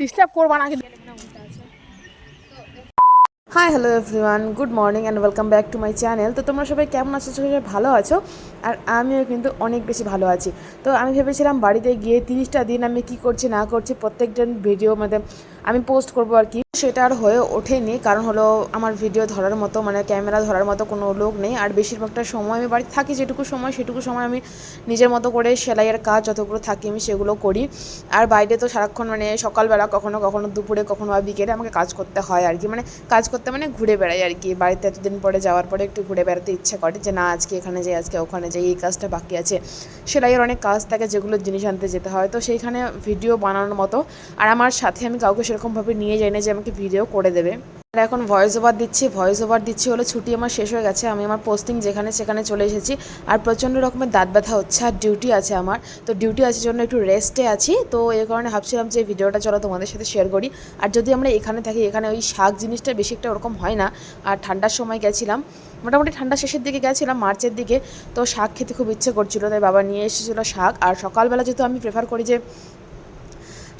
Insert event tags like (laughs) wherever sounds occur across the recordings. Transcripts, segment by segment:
Disturb করবা না hi hello everyone good morning and welcome back to my channel তো তোমরা সবাই কেমন আছো? সবাই ভালো আছো? আর আমিও কিন্তু অনেক বেশি ভালো আছি। তো আমি ভেবেছিলাম বাড়িতে গিয়ে তিরিশটা দিন আমি কি করছি, না করছি প্রত্যেকজন ভিডিও মানে আমি পোস্ট করব আর কি। সেটা আর হয়ে ওঠেনি। কারণ হলো আমার ভিডিও ধরার মতো মানে ক্যামেরা ধরার মতো কোনো লোক নেই। আর বেশিরভাগটা সময় আমি বাড়িতে থাকি, যেটুকু সময়, সেটুকু সময় আমি নিজের মতো করে সেলাইয়ের কাজ যতগুলো থাকি আমি সেগুলো করি। আর বাইরে তো সারাক্ষণ মানে সকালবেলা কখনো কখনো দুপুরে, কখনো বা বিকেলে আমাকে কাজ করতে হয় আর কি। মানে কাজ করতে মানে ঘুরে বেড়াই আর কি। বাড়িতে এতদিন পরে যাওয়ার পরে একটু ঘুরে বেড়াতে ইচ্ছে করে যে, না, আজকে এখানে যাই, আজকে ওখানে যাই, এই কাজটা বাকি আছে। সেলাইয়ের অনেক কাজ থাকে যেগুলো জিনিস আনতে যেতে হয়। তো সেইখানে ভিডিও বানানোর মতো। আর আমার সাথে আমি কাউকে সেরকমভাবে নিয়ে যাই না যে আমাকে ভিডিও করে দেবে। আর এখন ভয়েস ওভার দিচ্ছি ভয়েস ওভার দিচ্ছি হলো ছুটি আমার শেষ হয়ে গেছে, আমি আমার পোস্টিং যেখানে সেখানে চলে এসেছি। আর প্রচণ্ড রকমের দাঁত ব্যথা হচ্ছে আর ডিউটি আছে আমার। তো ডিউটি আছে জন্য একটু রেস্টে আছি। তো এই কারণে ভাবছিলাম যে ভিডিওটা চলো তোমাদের সাথে শেয়ার করি। আর যদি আমরা এখানে থাকি, এখানে ওই শাক জিনিসটা বেশি একটা ওরকম হয় না। আর ঠান্ডার সময় গেছিলাম, মোটামুটি ঠান্ডা শেষের দিকে গেছিলাম, মার্চের দিকে। তো শাক খেতে খুব ইচ্ছে করছিল, তাই বাবা নিয়ে এসেছিল শাক। আর সকালবেলা যেহেতু আমি প্রেফার করি যে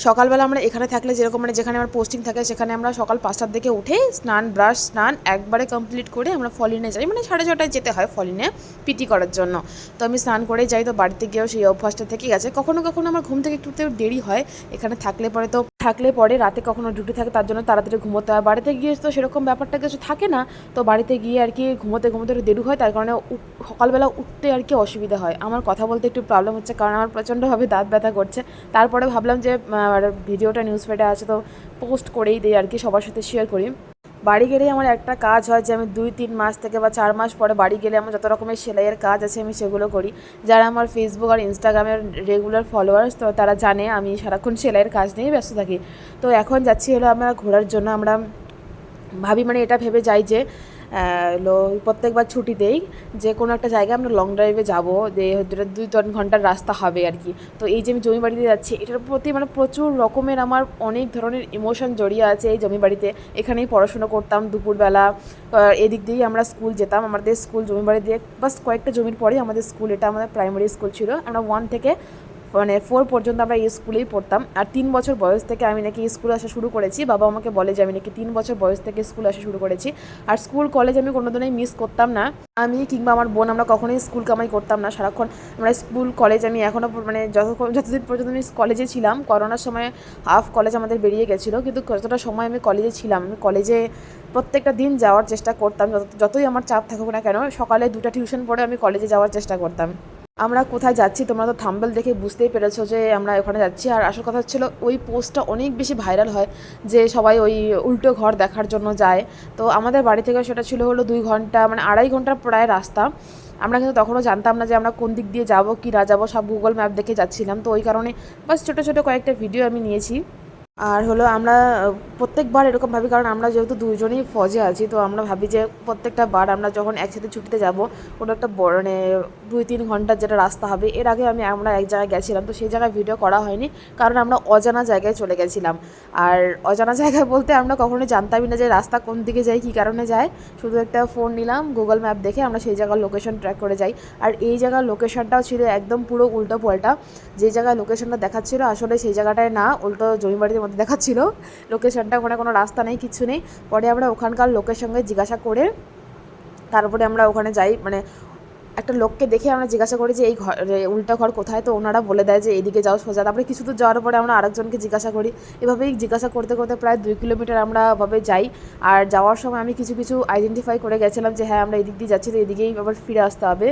সকালবেলা আমরা এখানে থাকলে যেরকম মানে যেখানে আমার পোস্টিং থাকে, সেখানে আমরা সকাল পাঁচটার দিকে উঠে স্নান ব্রাশ স্নান একবারে কমপ্লিট করে আমরা ফলিনে যাই। মানে সাড়ে ছটায় যেতে হয় ফলিনে পিটি করার জন্য। তো আমি স্নান করে যাই, তো বাড়িতে গিয়েও সেই অভ্যাসটা থেকে গেছে। কখনো কখনো আমার ঘুম থেকে একটু দেরি হয়। এখানে থাকলে পরে তো থাকলে পরে রাতে কখনো ডিউটি থাকে, তার জন্য তাড়াতাড়ি ঘুমোতে হয়। বাড়িতে গিয়ে তো সেরকম ব্যাপারটা কিছু থাকে না, তো বাড়িতে গিয়ে আর কি ঘুমোতে ঘুমোতে একটু দেরি হয়, তার কারণে সকালবেলা উঠতে আর কি অসুবিধা হয়। আমার কথা বলতে একটু প্রবলেম হচ্ছে, কারণ আমার প্রচণ্ডভাবে দাঁত ব্যথা করছে। তারপরে ভাবলাম যে ভিডিওটা নিউজ ফেডে আছে, তো পোস্ট করেই দিই আর কি, সবার সাথে শেয়ার করি। বাড়ি গেলেই আমার একটা কাজ হয় যে আমি দুই, তিন মাস থেকে বা চার মাস পরে বাড়ি গেলে আমার যত রকমের সেলাইয়ের কাজ আছে আমি সেগুলো করি। যারা আমার ফেসবুক আর ইনস্টাগ্রামের রেগুলার ফলোয়ার্স তো তারা জানে আমি সারাক্ষণ সেলাইয়ের কাজ নিয়েই ব্যস্ত থাকি। তো এখন যাচ্ছি হলো আমরা ঘোরার জন্য। আমরা ভাবি মানে এটা ভেবে যাই যে হলো প্রত্যেকবার ছুটিতেই যে কোনো একটা জায়গায় আমরা লং ড্রাইভে যাব, যে দুই তিন ঘণ্টার রাস্তা হবে আর কি। তো এই যে আমি জমি বাড়িতে যাচ্ছি, এটার প্রতি মানে প্রচুর রকমের আমার অনেক ধরনের ইমোশন জড়িয়ে আছে এই জমি বাড়িতে। এখানেই পড়াশোনা করতাম দুপুরবেলা এদিক দিয়েই আমরা স্কুল যেতাম। আমাদের স্কুল জমি বাড়ি দিয়ে, বাস কয়েকটা জমির পরেই আমাদের স্কুল এটা আমাদের প্রাইমারি স্কুল ছিল। আমরা ওয়ান থেকে মানে ফোর পর্যন্ত আমরা এই স্কুলেই পড়তাম। আর তিন বছর বয়স থেকে আমি নাকি স্কুলে আসা শুরু করেছি। বাবা আমাকে বলে যে, আমি নাকি তিন বছর বয়স থেকে স্কুল আসা শুরু করেছি। আর স্কুল কলেজ আমি কোনোদিনই মিস করতাম না। আমি কিংবা আমার বোন আমরা কখনোই স্কুল কামাই করতাম না। সারাক্ষণ আমরা স্কুল কলেজ আমি এখনও মানে যতক্ষণ যতদিন পর্যন্ত আমি কলেজে ছিলাম করোনার সময় হাফ কলেজ আমাদের বেরিয়ে গেছিল। কিন্তু যতটা সময় আমি কলেজে ছিলাম, আমি কলেজে প্রত্যেকটা দিন যাওয়ার চেষ্টা করতাম। যত- যতই আমার চাপ থাকুক না কেন, সকালে দুটা টিউশন পড়ে আমি কলেজে যাওয়ার চেষ্টা করতাম। আমরা কোথায় যাচ্ছি, তোমরা তো থাম্বেল দেখে বুঝতেই পেরেছ যে আমরা ওখানে যাচ্ছি। আর আসল কথা হচ্ছিল, ওই পোস্টটা অনেক বেশি ভাইরাল হয় যে সবাই ওই উল্টো ঘর দেখার জন্য যায়। তো আমাদের বাড়ি থেকে সেটা ছিল হলো দুই ঘণ্টা মানে আড়াই ঘণ্টার প্রায় রাস্তা। আমরা কিন্তু তখনও জানতাম না যে আমরা কোন দিক দিয়ে যাব, কি না যাব, সব গুগল ম্যাপ দেখে যাচ্ছিলাম। তো ওই কারণে বাস ছোটো ছোটো কয়েকটা ভিডিও আমি নিয়েছি। আর হলো আমরা প্রত্যেকবার এরকম ভাবি, কারণ আমরা যেহেতু দুজনেই ফজে আছি, তো আমরা ভাবি যে প্রত্যেকটা বার আমরা যখন একসাথে ছুটিতে যাব, কোনো একটা মানে দুই তিন ঘণ্টার যেটা রাস্তা হবে, এর আগে আমি আমরা এক জায়গায় গেছিলাম, তো সেই জায়গায় ভিডিও করা হয়নি, কারণ আমরা অজানা জায়গায় চলে গেছিলাম। আর অজানা জায়গায় (laughs) বলতে আমরা কখনোই জানতামই না যে রাস্তা কোন দিকে যাই কী কারণে যায়। শুধু একটা ফোন নিলাম গুগল ম্যাপ দেখে আমরা সেই জায়গার লোকেশন ট্র্যাক করে যাই। আর এই জায়গার লোকেশনটাও ছিল একদম পুরো উল্টো পাল্টা। যে জায়গায় লোকেশনটা দেখাচ্ছিল, আসলে সেই জায়গাটায় না, উল্টো জমিবাড়ির মধ্যে দেখাচ্ছিল। লোকেশনটা ওখানে কোনো রাস্তা নেই, কিছু নেই। পরে আমরা ওখানকার লোকের সঙ্গে জিজ্ঞাসা করে, তারপরে আমরা ওখানে যাই। মানে একটা লোককে দেখে আমরা জিজ্ঞাসা করি যে, এই ঘর উল্টা ঘর কোথায়? তো ওনারা বলে দেয় যে, এদিকে যাও সোজা। তারপরে কিছু দূর যাওয়ার পরে আমরা আরেকজনকে জিজ্ঞাসা করি। এভাবেই জিজ্ঞাসা করতে করতে প্রায় দুই কিলোমিটার আমরা ভাবে যাই। আর যাওয়ার সময় আমি কিছু কিছু আইডেন্টিফাই করে গেছিলাম যে হ্যাঁ আমরা এদিক দিয়ে যাচ্ছি, তো এদিকেই আবার ফিরে আসতে হবে।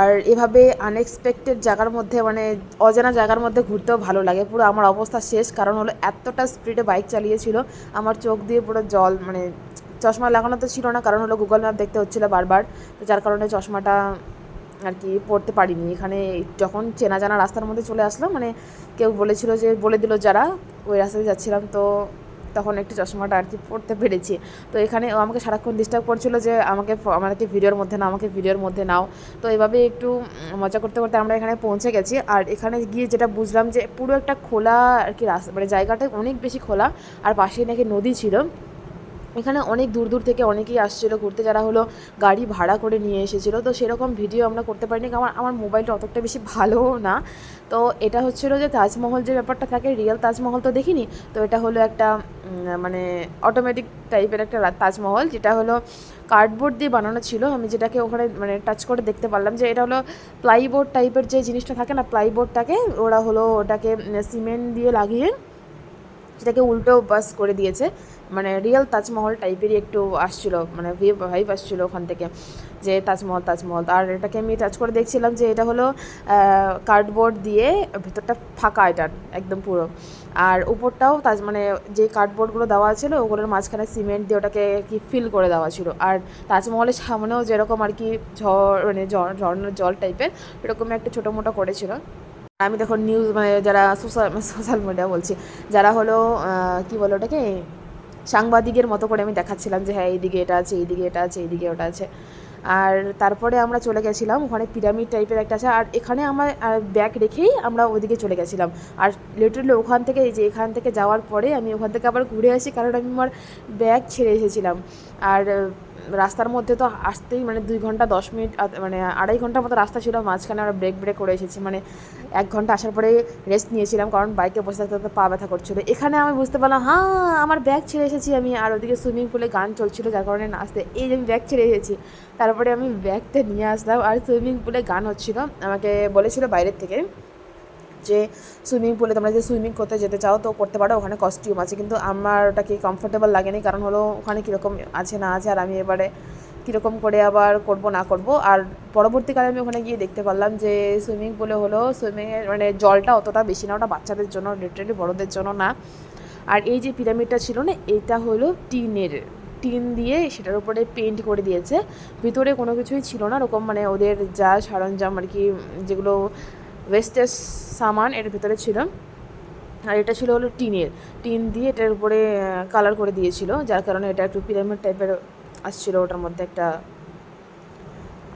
আর এভাবে আনএক্সপেক্টেড জায়গার মধ্যে মানে অজানা জায়গার মধ্যে ঘুরতেও ভালো লাগে। পুরো আমার অবস্থা শেষ, কারণ হলো এতটা স্পিডে বাইক চালিয়েছিল। আমার চোখ দিয়ে পুরো জল মানে চশমা লাগানো তো ছিল না, কারণ হলো গুগল ম্যাপ দেখতে হচ্ছিল বারবার। তো যার কারণে চশমাটা আর কি পড়তে পারিনি। এখানে যখন চেনা জানা রাস্তার মধ্যে চলে আসলো মানে কেউ বলেছিল যে, বলে দিল যারা, ওই রাস্তাতে যাচ্ছিলাম। তো তখন একটু চশমাটা আর কি পড়তে পেরেছি। তো এখানে ও আমাকে সারাক্ষণ ডিস্টার্ব করছিল যে, আমাকে আমার আমাকে ভিডিওর মধ্যে নাও, আমাকে ভিডিওর মধ্যে নাও। তো এভাবে একটু মজা করতে করতে আমরা এখানে পৌঁছে গেছি। আর এখানে গিয়ে যেটা বুঝলাম যে, পুরো একটা খোলা আর কি রাস্তা মানে জায়গাটা অনেক বেশি খোলা। আর পাশেই নাকি নদী ছিল। এখানে অনেক দূর দূর থেকে অনেকেই আসছিল, ঘুরতে যারা হলো গাড়ি ভাড়া করে নিয়ে এসেছিল। তো সেরকম ভিডিও আমরা করতে পারিনি, কারণ আমার মোবাইলটা অতটা বেশি ভালোও না। তো এটা হচ্ছিল যে তাজমহল যে ব্যাপারটা থাকে রিয়েল তাজমহল তো দেখিনি, তো এটা হলো একটা মানে অটোমেটিক টাইপের একটা তাজমহল, যেটা হলো কার্ডবোর্ড দিয়ে বানানো ছিল। আমি যেটাকে ওখানে মানে টাচ করে দেখতে পারলাম যে এটা হলো প্লাইবোর্ড টাইপের যে জিনিসটা থাকে না প্লাইবোর্ডটাকে ওরা হলো ওটাকে সিমেন্ট দিয়ে লাগিয়ে, সেটাকে উল্টো বাস করে দিয়েছে। মানে রিয়েল তাজমহল টাইপেরই একটু আসছিল মানে ভাইব আসছিল ওখান থেকে, যে তাজমহল তাজমহল। আর এটাকে আমি টাচ করে দেখছিলাম যে এটা হলো কার্ডবোর্ড দিয়ে ভেতরটা ফাঁকা এটার একদম পুরো। আর উপরটাও তাজ মানে যে কার্ডবোর্ডগুলো দেওয়া ছিল, ওগুলোর মাঝখানে সিমেন্ট দিয়ে ওটাকে কি ফিল করে দেওয়া ছিল। আর তাজমহলের সামনেও যেরকম আর কি ঝড় মানে ঝর্ণার জল টাইপের এরকম একটা ছোটো মোটো করেছিল। আমি দেখুন নিউজ মানে যারা সোশ্যাল সোশ্যাল মিডিয়া বলছি, যারা হলো কি বলো ওটাকে সাংবাদিকের মতো করে আমি দেখাচ্ছিলাম যে হ্যাঁ এইদিকে এটা আছে, এইদিকে এটা আছে, এইদিকে ওটা আছে। আর তারপরে আমরা চলে গেছিলাম, ওখানে পিরামিড টাইপের একটা আছে। আর এখানে আমার ব্যাগ রেখেই আমরা ওদিকে চলে গেছিলাম। আর লিটারলি ওখান থেকে যে এখান থেকে যাওয়ার পরে আমি ওখান থেকে আবার ঘুরে আসি, কারণ আমি আমার ব্যাগ ছেড়ে এসেছিলাম। আর রাস্তার মধ্যে তো আসতেই মানে দুই ঘণ্টা, দশ মিনিট মানে আড়াই ঘণ্টার মতো রাস্তা ছিল, মাঝখানে আমরা ব্রেক ব্রেক করে এসেছি। মানে এক ঘণ্টা আসার পরে রেস্ট নিয়েছিলাম, কারণ বাইকে বসে থাকতে থাকতে পা ব্যথা করছিল। এখানে আমি বুঝতে পারলাম হ্যাঁ আমার ব্যাগ ছেড়ে এসেছি আমি। আর ওদিকে সুইমিং পুলে গান চলছিল, যার কারণে নাচতে। এই যে আমি ব্যাগ ছেড়ে এসেছি, তারপরে আমি ব্যাগটা নিয়ে আসলাম। আর সুইমিং পুলে গান হচ্ছিল, আমাকে বলেছিল বাইরের থেকে। যে সুইমিং পুলে তোমরা যে সুইমিং করতে যেতে চাও, তো করতে পারো। ওখানে কস্টিউম আছে। কিন্তু আমার ওটা কি কমফোর্টেবল লাগেনি। কারণ হলো ওখানে কীরকম আছে, না আছে, আর আমি এবারে কীরকম করে আবার করব, না করব। আর পরবর্তীকালে আমি ওখানে গিয়ে দেখতে পারলাম যে সুইমিং পুলে হলো সুইমিংয়ের মানে জলটা অতটা বেশি না। ওটা বাচ্চাদের জন্য লিটারেলি বড়দের জন্য না। আর এই যে পিরামিডটা ছিল না, এটা হলো টিনের। টিন দিয়ে সেটার উপরে পেন্ট করে দিয়েছে। ভিতরে কোনো কিছুই ছিল না। ওরকম মানে ওদের যা সরঞ্জাম আর কি, যেগুলো ওয়েস্টেজ সামান এর ভিতরে ছিল। আর এটা ছিল হলো টিনের টিন দিয়ে এটার উপরে কালার করে দিয়েছিল। যার কারণে এটা একটু পিরামিড টাইপের আসছিল ওটার মধ্যে একটা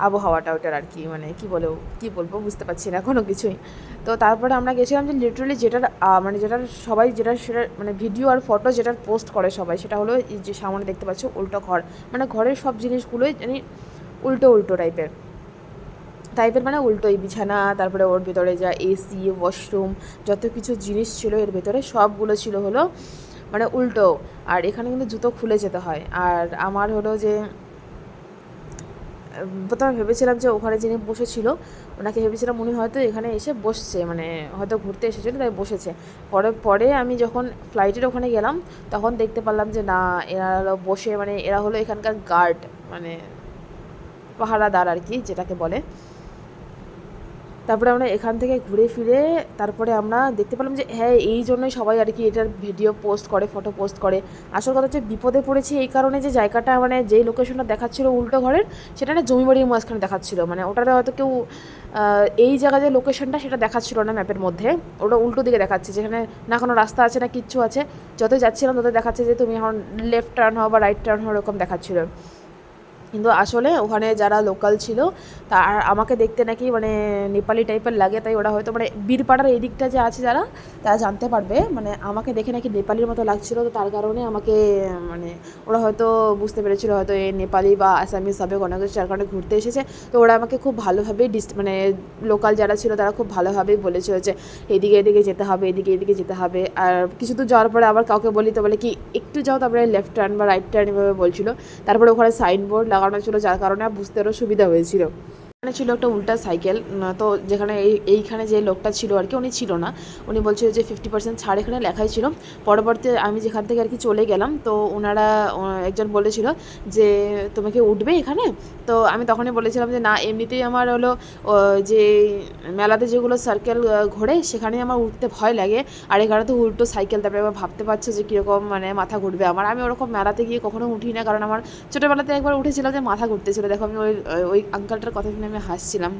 আবহাওয়াটা ওটার আর কি মানে কি বলে, কি বলব বুঝতে পারছি না কোনো কিছুই। তো তারপরে আমরা গেছিলাম যে লিটারালি যেটার মানে যেটার সবাই যেটা সেটা মানে ভিডিও আর ফটো যেটার পোস্ট করে সবাই, সেটা হলো যে সামনে দেখতে পাচ্ছ উল্টো ঘর। মানে ঘরের সব জিনিসগুলোই মানে উল্টো উল্টো টাইপের টাইপের মানে উল্টোই বিছানা, তারপরে ওর ভেতরে যা এসি ওয়াশরুম যত কিছু জিনিস ছিল এর ভেতরে সবগুলো ছিল হলো মানে উল্টো। আর এখানে কিন্তু জুতো খুলে যেতে হয়। আর আমার হলো যে, প্রথমে ভেবেছিলাম যে ওখানে যিনি বসেছিল, ওনাকে ভেবেছিলাম উনি হয়তো এখানে এসে বসছে মানে হয়তো ঘুরতে এসেছিল, তাই বসেছে। পরে পরে আমি যখন ফ্লাইটের ওখানে গেলাম, তখন দেখতে পারলাম যে না, এরা হলো বসে মানে এরা হলো এখানকার গার্ড মানে পাহারাদার আর কি, যেটাকে বলে। তারপরে আমরা এখান থেকে ঘুরে ফিরে তারপরে আমরা দেখতে পেলাম যে হ্যাঁ এই জন্যই সবাই আর কি এটার ভিডিও পোস্ট করে, ফটো পোস্ট করে। আসল কথা হচ্ছে বিপদে পড়েছি এই কারণে যে জায়গাটা মানে যেই লোকেশনটা দেখাচ্ছিল উল্টো ঘরের, সেটা না জমি বাড়ির মাঝখানে দেখাচ্ছিল। মানে ওটাতে হয়তো কেউ এই জায়গায় যে লোকেশনটা সেটা দেখাচ্ছিল না ম্যাপের মধ্যে। ওটা উল্টো দিকে দেখাচ্ছে, যেখানে না কোনো রাস্তা আছে, না কিচ্ছু আছে। যতই যাচ্ছিলাম, ততই দেখাচ্ছে যে, তুমি এখন লেফট টার্ন হও বা রাইট টার্ন হও এরকম দেখাচ্ছিল। কিন্তু আসলে ওখানে যারা লোকাল ছিল, তার আমাকে দেখতে নাকি মানে নেপালি টাইপের লাগে, তাই ওরা হয়তো মানে বীরপাড়ার এই দিকটা যে আছে যারা, তারা জানতে পারবে। মানে আমাকে দেখে নাকি নেপালির মতো লাগছিল, তো তার কারণে আমাকে মানে ওরা হয়তো বুঝতে পেরেছিল, হয়তো এ নেপালি বা আসামিস হবে, কোনো কিছু যার কারণে ঘুরতে এসেছে। তো ওরা আমাকে খুব ভালোভাবেই ডিস মানে লোকাল যারা ছিল, তারা খুব ভালোভাবেই বলেছিল যে, এদিকে এদিকে যেতে হবে, এদিকে এদিকে যেতে হবে। আর কিছু দূর যাওয়ার পরে আবার কাউকে বলি, তো বলে কি, একটু যাও তারপরে লেফট টার্ন বা রাইট টার্ন এভাবে বলছিল। তারপরে ওখানে সাইনবোর্ড লাগানো ছিল যার কারণে বুঝতে আরও সুবিধা হয়েছিল। এখানে ছিল একটা উল্টা সাইকেল তো যেখানে এই, এইখানে যে লোকটা ছিল আর কি, উনি ছিল না। উনি বলছিল যে ফিফটি পার্সেন্ট ছাড় এখানে লেখাই ছিল। পরবর্তী আমি যেখান থেকে আর কি চলে গেলাম, তো ওনারা একজন বলেছিল যে, তোমাকে উঠবে এখানে? তো আমি তখনই বলেছিলাম যে, না, এমনিতেই আমার হলো যে মেলাতে যেগুলো সার্কেল ঘোরে সেখানে আমার উঠতে ভয় লাগে। আর এখানে তো উল্টো সাইকেল তারপরে আবার ভাবতে পারছ যে কীরকম মানে মাথা ঘুরবে আমার। আমি ওরকম মেলাতে গিয়ে কখনো উঠি না, কারণ আমার ছোটোবেলাতে একবার উঠেছিলাম যে মাথা ঘুরতেছিল। দেখো আমি ওই ওই আঙ্কালটার কথা শুনে আমি হাসছিলাম।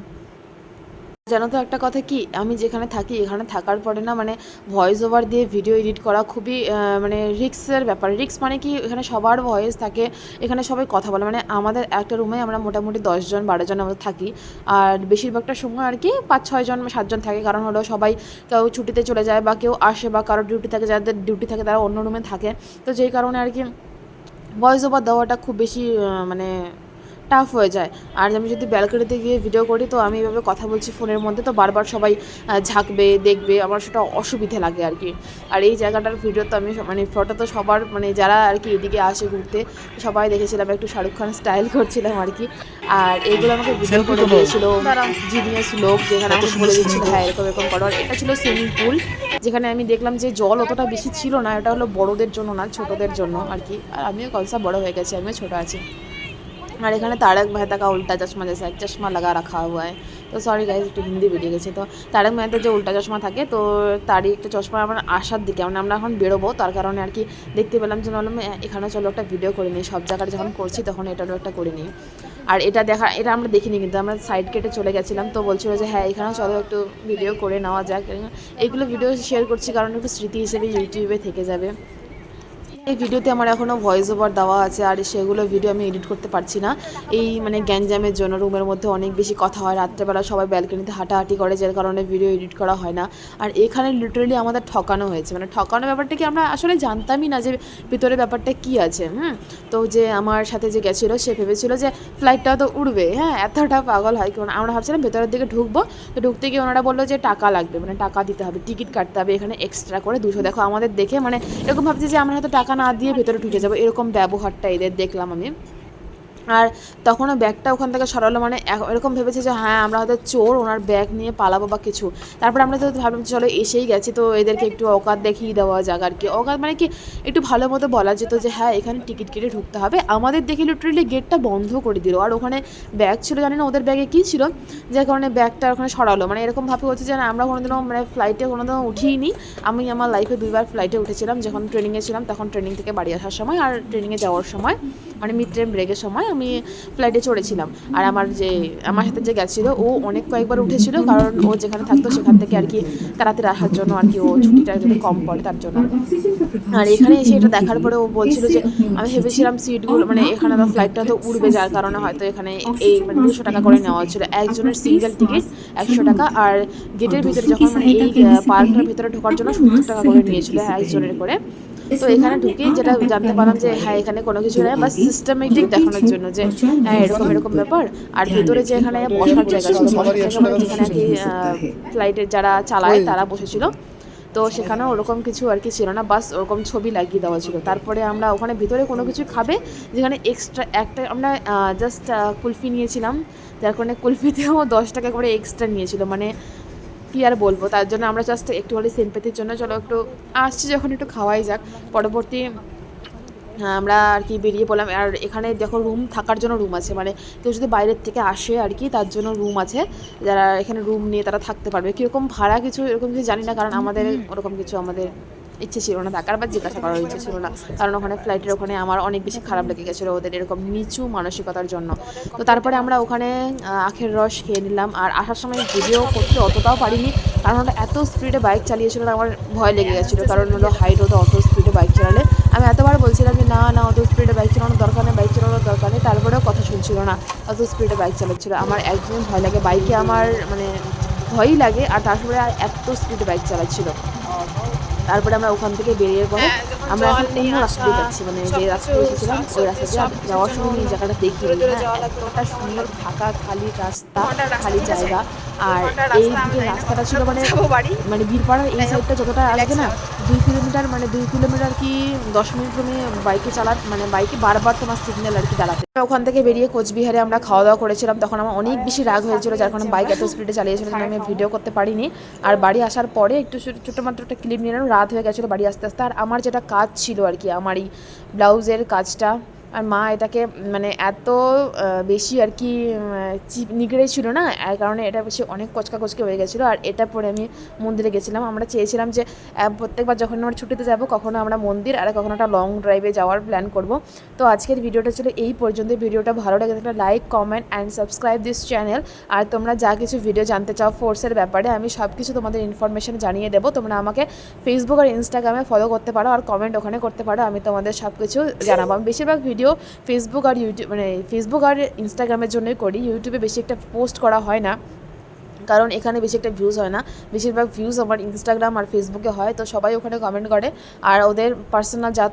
জানো তো একটা কথা কি, আমি যেখানে থাকি এখানে থাকার পরে না মানে ভয়েস ওভার দিয়ে ভিডিও এডিট করা খুবই মানে রিক্সের ব্যাপার। রিক্স মানে কি, এখানে সবার ভয়েস থাকে, এখানে সবাই কথা বলে। মানে আমাদের একটা রুমে আমরা মোটামুটি দশজন বারোজন আমরা থাকি। আর বেশিরভাগটা সময় আর কি পাঁচ ছয়জন সাতজন থাকে। কারণ হলো সবাই কেউ ছুটিতে চলে যায় বা কেউ আসে বা কারোর ডিউটি থাকে, যাদের ডিউটি থাকে তারা অন্য রুমে থাকে। তো যেই কারণে আর কি ভয়েস ওভার দেওয়াটা খুব বেশি মানে টাফ হয়ে যায়। আর আমি যদি ব্যালকনিতে গিয়ে ভিডিও করি তো আমি এভাবে কথা বলছি ফোনের মধ্যে তো বারবার সবাই ঝাঁকবে দেখবে আমার সেটা অসুবিধে লাগে আর কি আর এই জায়গাটার ভিডিও তো আমি মানে ফটো তো সবার মানে যারা আর কি এদিকে আসে ঘুরতে সবাই দেখেছিলাম একটু শাহরুখ খান স্টাইল করছিলাম আর কি আর এইগুলো আমাকে ভিডিও করে। দিয়েছিল জিনিয়াস লোক যেখানে আমাকে বলে দিচ্ছিল হ্যাঁ এরকম এরকম করো। আর এটা ছিল সুইমিং পুল যেখানে আমি দেখলাম যে জল অতটা বেশি ছিল না এটা হলো বড়দের জন্য না ছোটদের জন্য আর কি আর আমিও কলসা বড় হয়ে গেছি আমিও ছোট আছি। আর এখানে তারক মেহতা কা উল্টা চশমা জেসা এক চশমা লাগা রাখা হুয়া হয় তো সরি গাইজ একটু হিন্দি বেরিয়ে গেছে তো তারক মেহতার যে উল্টা চশমা থাকে তো তারই একটা চশমা আমার আসার দিকে মানে আমরা এখন বেরোবো তার কারণে আর কি দেখতে পেলাম যে বললাম এখানে চলো একটা ভিডিও করে নিই সব জায়গায় যখন করছি তখন এটারও একটা করে নিই আর এটা দেখা এটা আমরা দেখিনি কিন্তু। আমরা সাইড কেটে চলে গেছিলাম, তো বলছিলো যে হ্যাঁ এখানেও চলো, একটু ভিডিও করে নেওয়া যাক। এইগুলো ভিডিও শেয়ার করছি কারণ একটু স্মৃতি হিসেবে ইউটিউবে থেকে যাবে। এই ভিডিওতে আমার এখনও ভয়েস ওভার দেওয়া আছে আর সেগুলো ভিডিও আমি এডিট করতে পারছি না। এই মানে গ্যাঞ্জামের জন্য রুমের মধ্যে অনেক বেশি কথা হয়। রাত্রেবেলা সবাই ব্যালকনিতে হাঁটাহাঁটি করে, যার কারণে ভিডিও এডিট করা হয় না। আর এখানে লিটারেলি আমাদের ঠকানো হয়েছে। মানে ঠকানো ব্যাপারটা কি আমরা আসলে জানতামই না যে ভিতরে ব্যাপারটা কি আছে, হুম? তো যে আমার সাথে যে গেছিল, সে ভেবেছিলো যে ফ্লাইটটা তো উড়বে হ্যাঁ? এতটা পাগল হয়। কারণ আমরা ভাবছিলাম ভেতরের দিকে ঢুকবো। তো ঢুকতে গিয়ে ওনারা বলল যে টাকা লাগবে। মানে টাকা দিতে হবে, টিকিট কাটতে হবে, এখানে এক্সট্রা করে। দুশো, দেখো আমাদের দেখে মানে এরকম ভাবছি যে আমরা হয়তো টাকা না দিয়ে ভেতরে ঢুকে যাব এরকম ব্যবহারটা এদের দেখলাম আমি। আর তখনও ব্যাগটা ওখান থেকে সরালো মানে এরকম ভেবেছে যে হ্যাঁ আমরা হয়তো চোর, ওনার ব্যাগ নিয়ে পালাবো বা কিছু। তারপর আমরা তো ভাবলাম চলো এসেই গেছি। তো এদেরকে একটু অকাত দেখিয়ে দেওয়া যাক আর কি। অকাত মানে কি, একটু ভালো মতো বলা যেত যে হ্যাঁ এখানে টিকিট কেটে ঢুকতে হবে। আমাদের দেখে লিটারেলি গেটটা বন্ধ করে দিল। আর ওখানে ব্যাগ ছিল, জানি না ওদের ব্যাগে কী ছিল, যার কারণে ব্যাগটা ওখানে সরালো। মানে এরকম ভাবে হচ্ছে যে আমরা কোনোদিনও মানে ফ্লাইটে কোনোদিনও উঠিনি আমি আমার লাইফে দুইবার ফ্লাইটে উঠেছিলাম। যখন ট্রেনিংয়ে ছিলাম, তখন ট্রেনিং থেকে বাড়ি আসার সময় আর ট্রেনিংয়ে যাওয়ার সময়। মানে মিড ট্রেন ব্রেকের সময় আমি ফ্লাইটে চড়েছিলাম। আর আমার যে, আমার সাথে যে গেছিল ও অনেক কয়েকবার উঠেছিল, কারণ ও যেখানে থাকতো সেখান থেকে আর কি তাড়াতাড়ি আসার জন্য আর কি ও ছুটিটা যদি কম পড়ে তার জন্য। আর এখানে এসে এটা দেখার পরে ও বলছিল যে, আমি ভেবেছিলাম সিটগুলো মানে এখানে তো ফ্লাইটটা তো উড়বে, যার কারণে হয়তো এখানে এই মানে দুশো টাকা করে নেওয়া হচ্ছিল। একজনের সিঙ্গেল টিকিট একশো টাকা, আর গেটের ভিতরে যখন মানে এই পার্কটার ভিতরে ঢোকার জন্য সত্তর টাকা করে নিয়েছিল একজনের করে। তো এখানে যেটা জানতে পারলাম যে হ্যাঁ এখানে কোনো কিছু নেই বা সিস্টেমেটিক দেখানোর জন্য যে হ্যাঁ এরকম এরকম ব্যাপার। আর ভিতরে যে এখানে বসার জায়গা ছিল মানে যেখানে আর কি ফ্লাইটের যারা চালায়, তারা বসেছিল। তো সেখানে ওরকম কিছু আর কি ছিল না, বাস ওরকম ছবি লাগিয়ে দেওয়া ছিল। তারপরে আমরা ওখানে ভিতরে কোনো কিছু খাবে, যেখানে এক্সট্রা একটা আমরা জাস্ট কুলফি নিয়েছিলাম। যার কারণে কুলফিতেও দশ টাকা করে এক্সট্রা নিয়েছিল। মানে কি আর বলব? তার জন্য আমরা জাস্ট একটু হলে সিম্পেথির জন্য চলো একটু আসছি যখন একটু খাওয়াই যাক। পরবর্তী হ্যাঁ, আমরা আর কি বেরিয়ে পড়লাম। আর এখানে দেখো রুম থাকার জন্য রুম আছে। মানে কেউ যদি বাইরের থেকে আসে আর কি তার জন্য রুম আছে। যারা এখানে রুম নিয়ে তারা থাকতে পারবে। কীরকম ভাড়া কিছু এরকম কিছু জানি না কারণ আমাদের ওরকম কিছু আমাদের ইচ্ছে ছিল না থাকার বা জিজ্ঞাসা করার ইচ্ছে ছিল না। কারণ ওখানে ফ্লাইটের ওখানে আমার অনেক বেশি খারাপ লেগে গেছিল ওদের এরকম নিচু মানসিকতার জন্য। তো তারপরে আমরা ওখানে আখের রস খেয়ে নিলাম। আর আসার সময় ভিডিও করতে অতটাও পারিনি। কারণ ওটা এত স্পিডে বাইক চালিয়েছিল আমার ভয় লেগে গেছিল। কারণ হলো হাইট রোডে অত স্পিডে বাইক চালালে। আমি এতবার বলছিলাম যে, না না, অত স্পিডে বাইক চালানোর দরকার নেই বাইক চালানোর দরকার নেই। তারপরেও কথা শুনছিল না, অত স্পিডে বাইক চালাচ্ছিল। আমার একদমই ভয় লাগে। বাইকে আমার মানে ভয়ই লাগে। আর তারপরে আর এত স্পিডে বাইক চালাচ্ছিল। তারপরে আমরা ওখান থেকে বেরিয়ে পরে আমরা এখন অন্য রাস্তা দিয়ে যাচ্ছি মানে যে রাস্তা এসেছিলাম ওই রাস্তা দিয়ে যাওয়ার সময় এই জায়গাটা দেখি। হ্যাঁ এতটা সুন্দর ফাঁকা খালি রাস্তা খালি জায়গা। আর এই যে রাস্তাটা ছিল মানে মানে বীরপাড়ার এই সাইডটা যতটা আসবে না দুই কিলোমিটার মানে দুই কিলোমিটার কি দশ মিনিট তুমি বাইকে চালা মানে বাইকে বারবার তোমার সিগন্যাল আর কি দাঁড়াতে। ওখান থেকে বেরিয়ে কোচবিহারে আমরা খাওয়া দাওয়া করেছিলাম। তখন আমার অনেক বেশি রাগ হয়েছিল, যার কারণে বাইক এত স্পিডে চালিয়েছিল আমি ভিডিও করতে পারিনি। আর বাড়ি আসার পরে একটু ছোটো মাত্র একটা ক্লিপ নিলাম, রাত হয়ে গেছিল বাড়ি আস্তে আস্তে। আর আমার যেটা কাজ ছিল আর কি আমার এই ব্লাউজের কাজটা আর মা এটাকে মানে এত বেশি আর কি চিপ, নিগড়ে ছিল না, এর কারণে এটা বেশি অনেক কচকা কচকে হয়ে গেছিল। আর এটা পরে আমি মন্দিরে গেছিলাম। আমরা চেয়েছিলাম যে প্রত্যেকবার যখন আমরা ছুটিতে যাব, কখনো আমরা মন্দির আর কখনো একটা লং ড্রাইভে যাওয়ার প্ল্যান করব। তো আজকের ভিডিওটা ছিল এই পর্যন্ত। ভিডিওটা ভালো লাগে থাকলে like comment and subscribe this channel আর তোমরা যা কিছু ভিডিও জানতে চাও ফোর্সের ব্যাপারে, আমি সব কিছু তোমাদের ইনফরমেশন জানিয়ে দেবো। তোমরা আমাকে ফেসবুক আর ইনস্টাগ্রামে ফলো করতে পারো, আর কমেন্ট ওখানে করতে পারো। আমি তোমাদের সব কিছু জানাব। আমি বেশিরভাগ ভিডিও ফেসবুক আর ইউটিউব মানে ফেসবুক আর ইনস্টাগ্রামের জন্যই করি। ইউটিউবে বেশি একটা পোস্ট করা হয় না। কারণ এখানে বেশি একটা ভিউজ হয় না। বেশিরভাগ ভিউজ আমার ইনস্টাগ্রাম আর ফেসবুকে হয়, তো সবাই ওখানে কমেন্ট করে। আর ওদের পার্সোনাল যা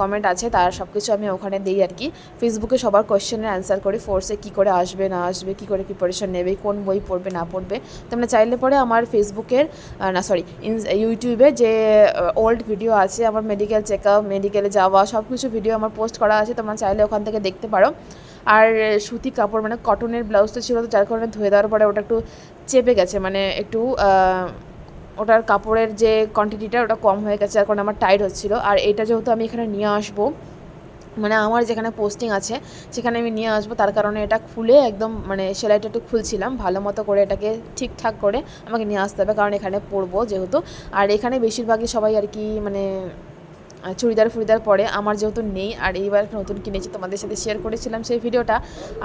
কমেন্ট আছে, তার সব কিছু আমি ওখানে দিই আর কি। ফেসবুকে সবার কোয়েশ্চেনের অ্যান্সার করি ফোর্সে কী করে আসবে, না আসবে, কী করে প্রিপারেশন নেবে, কোন বই পড়বে, না পড়বে। তোমরা চাইলে পরে আমার ফেসবুকের না সরি ইউটিউবে যে ওল্ড ভিডিও আছে, আমার মেডিকেল চেক আপ মেডিকেলে যাওয়া সব কিছু ভিডিও আমার পোস্ট করা আছে, তোমরা চাইলে ওখান থেকে দেখতে পারো। আর সুতি কাপড় মানে কটনের ব্লাউজটা ছিল, তো যার কারণে ধুয়ে দেওয়ার পরে ওটা একটু চেপে গেছে মানে একটু ওটার কাপড়ের যে কোয়ান্টিটিটা ওটা কম হয়ে গেছে, যার কারণে আমার টাইট হচ্ছিল। আর এটা যেহেতু আমি এখানে নিয়ে আসব মানে আমার যেখানে পোস্টিং আছে, সেখানে আমি নিয়ে আসব, তার কারণে এটা খুলে একদম মানে সেলাইটা একটু খুলছিলাম, ভালো মতো করে এটাকে ঠিকঠাক করে আমাকে নিয়ে আসতে হবে, কারণ এখানে পরবো যেহেতু। আর এখানে বেশিরভাগই সবাই আর কি মানে চুড়িদার ফুড়িদার পরে আমার যেহেতু নেই, আর এইবার নতুন কিনেছি, তোমাদের সাথে শেয়ার করেছিলাম সেই ভিডিওটা।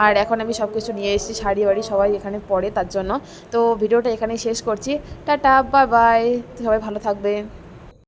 আর এখন আমি সব কিছু নিয়ে এসেছি, শাড়ি বাড়ি সবাই এখানে পরে তার জন্য। তো ভিডিওটা এখানেই শেষ করছি। টাটা বাই বাই সবাই ভালো থাকবে।